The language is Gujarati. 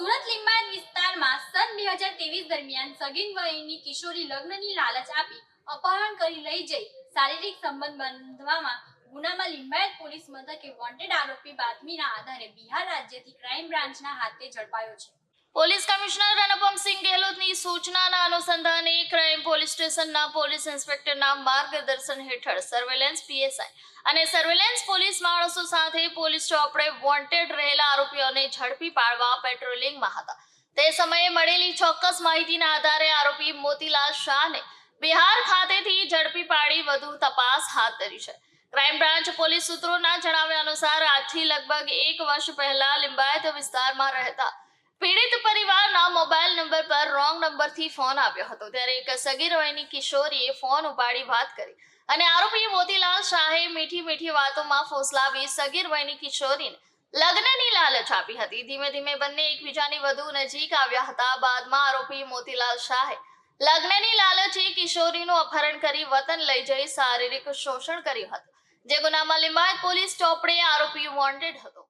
સુરત લિંબાયત વિસ્તારમાં સન બે હજાર ત્રેવીસ દરમિયાન સગીન વયની કિશોરી લગ્નની લાલચ આપી અપહરણ કરી લઈ જઈ. શારીરિક સંબંધ બાંધવામાં ગુનામાં લિંબાયત પોલીસ મથકે વોન્ટેડ આરોપી બાતમીના આધારે બિહાર રાજ્યથી ક્રાઇમ બ્રાન્ચના હાથે ઝડપાયો છે. પોલીસ કમિશનર અનુપમસિંહ ગેહલોતની સૂચનાના અનુસંધાને ક્રાઇમ પોલીસ સ્ટેશનના પોલીસ ઇન્સ્પેક્ટરના માર્ગદર્શન હેઠળ સર્વેલન્સ પીએસઆઈ અને સર્વેલન્સ પોલીસ માણસો સાથે પોલીસ ચોપડે વોન્ટેડ રહેલા આરોપીઓને ઝડપી પાડવા પેટ્રોલિંગમાં હતા. તે સમયે મળેલી ચોક્કસ માહિતીના આધારે આરોપી મોતીલાલ શાહને બિહાર ખાતેથી ઝડપી પાડી વધુ તપાસ હાથ ધરી છે. ક્રાઇમ બ્રાન્ચ પોલીસ સૂત્રોના જણાવ્યા અનુસાર આજથી લગભગ એક વર્ષ પહેલા લિંબાયત વિસ્તારમાં રહેતા રોંગ નંબરથી ફોન આવ્યો હતો. ત્યારે એક સગીર વયની કિશોરીએ ફોન ઉપાડી વાત કરી. અને આરોપી મોતીલાલ શાહે મીઠી મીઠી વાતોમાં ફોસલાવી સગીર વયની કિશોરીને લગ્નની લાલચ આપી હતી. ધીમે ધીમે બંને એકબીજાની વધુ નજીક આવ્યા હતા. બાદમાં આરોપી મોતીલાલ શાહે લગ્નની લાલચે કિશોરીનું અપહરણ કરી વતન લઈ જઈ શારીરિક શોષણ કર્યું હતું. જે ગુનામાં લિંબાયત પોલીસ ચોપડે આરોપી વોન્ટેડ હતો.